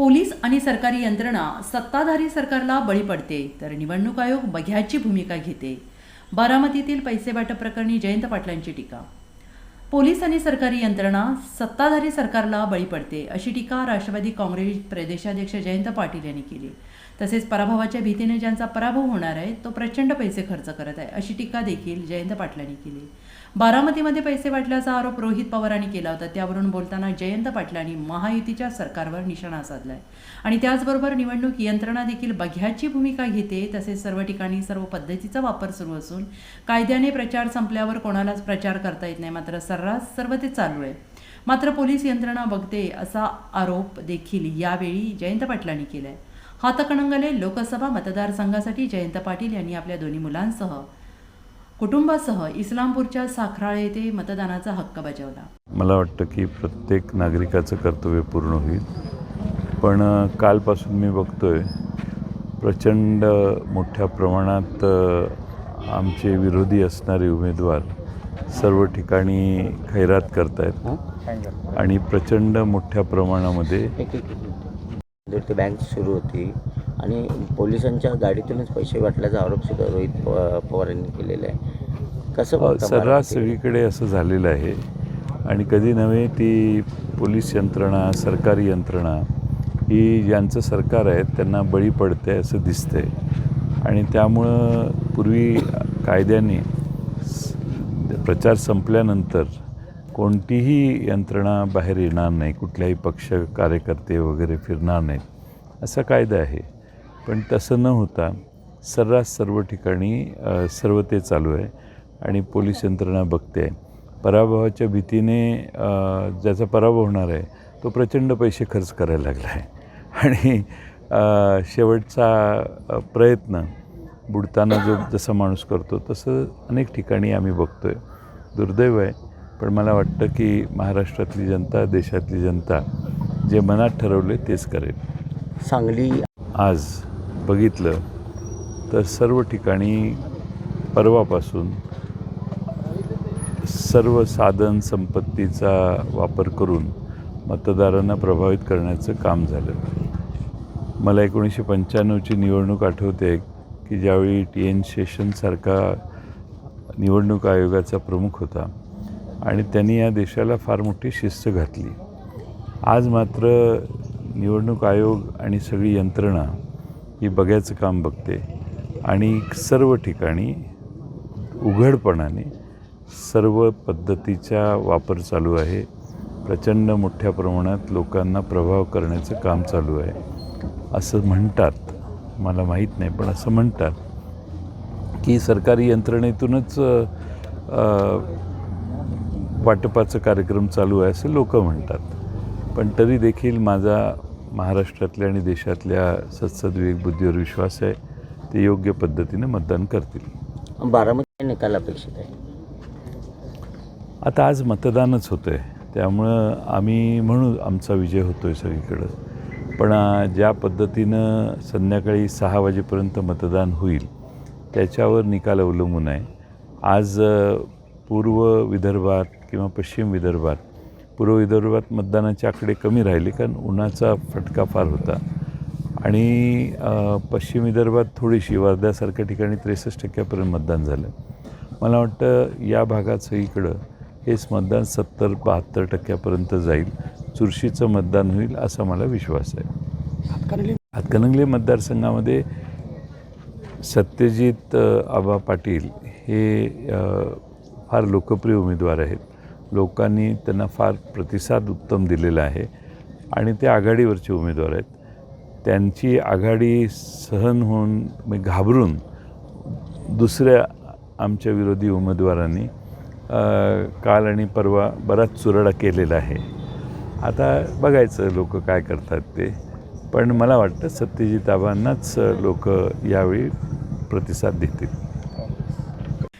Police आणि सरकारी यंत्रणा सत्ताधारी सरकारला बळी पडते तर निवडणूक आयोग बघ्याची भूमिका घेते. बारामतीतील पैसे वाटप प्रकरणी जयंत पाटलांची टीका. पोलीस आणि सरकारी यंत्रणा सत्ताधारी सरकारला बळी पडते अशी टीका राष्ट्रवादी काँग्रेस प्रदेशाध्यक्ष जयंत पाटील यांनी केली. तसेच पराभवाच्या भीतीने ज्यांचा पराभव होणार आहे तो प्रचंड पैसे खर्च करत आहे अशी टीका देखील जयंत पाटलांनी केली. बारामतीमध्ये पैसे वाटल्याचा आरोप रोहित पवारांनी केला होता त्यावरून बोलताना जयंत पाटलांनी महायुतीच्या सरकारवर निशाणा साधलाय. आणि त्याचबरोबर निवडणूक यंत्रणा देखील बघ्याची भूमिका घेते तसेच सर्व ठिकाणी सर्व पद्धतीचा वापर सुरू असून कायद्याने प्रचार संपल्यावर कोणालाच प्रचार करता येत नाही मात्र सर्रास सर्व ते चालू आहे. मात्र पोलीस यंत्रणा बघते असा आरोप देखील यावेळी जयंत पाटलांनी केला आहे हातकणंगले लोकसभा मतदारसंघासाठी जयंत पाटील यांनी आपल्या दोन्ही मुलांसह कुटुंबासह इस्लामपूरच्या साखराळे येथे मतदानाचा हक्क बजावला. मला वाटतं की प्रत्येक नागरिकाचं कर्तव्य पूर्ण होईल. पण कालपासून मी बघतोय प्रचंड मोठ्या प्रमाणात आमचे विरोधी असणारे उमेदवार सर्व ठिकाणी खैरात करतायत. आणि प्रचंड मोठ्या प्रमाणामध्ये जर ती बँक सुरू होती. आणि पोलिसांच्या गाडीतूनच पैसे वाटल्याचा आरोप सुद्धा रोहित पव- पवार यांनी केलेला आहे. कसं सर्रास? सगळीकडे असं झालेलं आहे. आणि कधी नव्हे ती पोलीस यंत्रणा सरकारी यंत्रणा ही ज्यांचं सरकार आहे त्यांना बळी पडते असं दिसतंय. आणि त्यामुळं पूर्वी कायद्याने प्रचार संपल्यानंतर कोणतीही यंत्रणा बाहेर येणार नाही कुठल्याही पक्ष कार्यकर्ते वगैरे फिरणार नाहीत असा कायदा आहे. पण तसं न होता सर्रास सर्व ठिकाणी सर्व ते चालू आहे आणि पोलीस यंत्रणा बघते आहे. पराभवाच्या भीतीने ज्याचा पराभव होणार आहे तो प्रचंड पैसे खर्च करायला लागला आहे. आणि शेवटचा प्रयत्न बुडताना जो जसा माणूस करतो तसं अनेक ठिकाणी आम्ही बघतो आहे दुर्दैव आहे. पण मला वाटतं की महाराष्ट्रातली जनता देशातली जनता जे मनात ठरवले तेच करेल. सांगली आज बघितलं तर सर्व ठिकाणी परवापासून सर्व साधन संपत्तीचा वापर करून मतदारांना प्रभावित करण्याचं काम झालं. मला एकोणीसशे पंच्याण्णवची निवडणूक आठवते की ज्यावेळी टी एन शेषनसारखा निवडणूक आयोगाचा प्रमुख होता आणि त्यांनी या देशाला फार मोठी शिस्त घातली. आज मात्र निवडणूक आयोग आणि सगळी यंत्रणा ही बघायचं काम बघते आणि सर्व ठिकाणी उघडपणाने सर्व पद्धतीचा वापर चालू आहे. प्रचंड मोठ्या प्रमाणात लोकांना प्रभाव करण्याचं काम चालू आहे. असं म्हणतात. मला माहीत नाही पण असं म्हणतात की सरकारी यंत्रणेतूनच वाटपाचा कार्यक्रम चालू आहे असं लोक म्हणतात. पण तरी देखील माझा महाराष्ट्रातल्या आणि देशातल्या सत्सद्विवेक बुद्धीवर विश्वास आहे. ते योग्य पद्धतीने मतदान करतील. बारामती निकाल अपेक्षित आहे. आता आज मतदानच होतं आहे त्यामुळं आम्ही म्हणू आमचा विजय होतो आहे सगळीकडं. पण ज्या पद्धतीनं संध्याकाळी सहा वाजेपर्यंत मतदान होईल त्याच्यावर निकाल अवलंबून आहे. आज पूर्व विदर्भात किंवा पश्चिम विदर्भात पूर्व विदर्भात मतदानाचे आकडे कमी राहिले कारण उन्हाचा फटका फार होता. आणि पश्चिम विदर्भात थोडीशी वर्ध्यासारख्या ठिकाणी त्रेसष्ट टक्क्यापर्यंत मतदान झालं. मला वाटतं या भागात सगळीकडं हेच मतदान सत्तर बहात्तर टक्क्यापर्यंत जाईल. चुरशीचं मतदान होईल असा मला विश्वास आहे. हातकणंगले मतदारसंघामध्ये सत्यजित आबा पाटील हे फार लोकप्रिय उमेदवार आहेत. लोकांनी त्यांना फार प्रतिसाद उत्तम दिलेला आहे आणि ते आघाडीवरचे उमेदवार आहेत. त्यांची आघाडी सहन होऊन मी घाबरून दुसऱ्या आमच्या विरोधी उमेदवारांनी काल आणि परवा बराच चुरडा केलेला आहे. आता बघायचं लोक काय करतात ते. पण मला वाटतं सत्यजित आबांनाच लोक यावेळी प्रतिसाद देतील.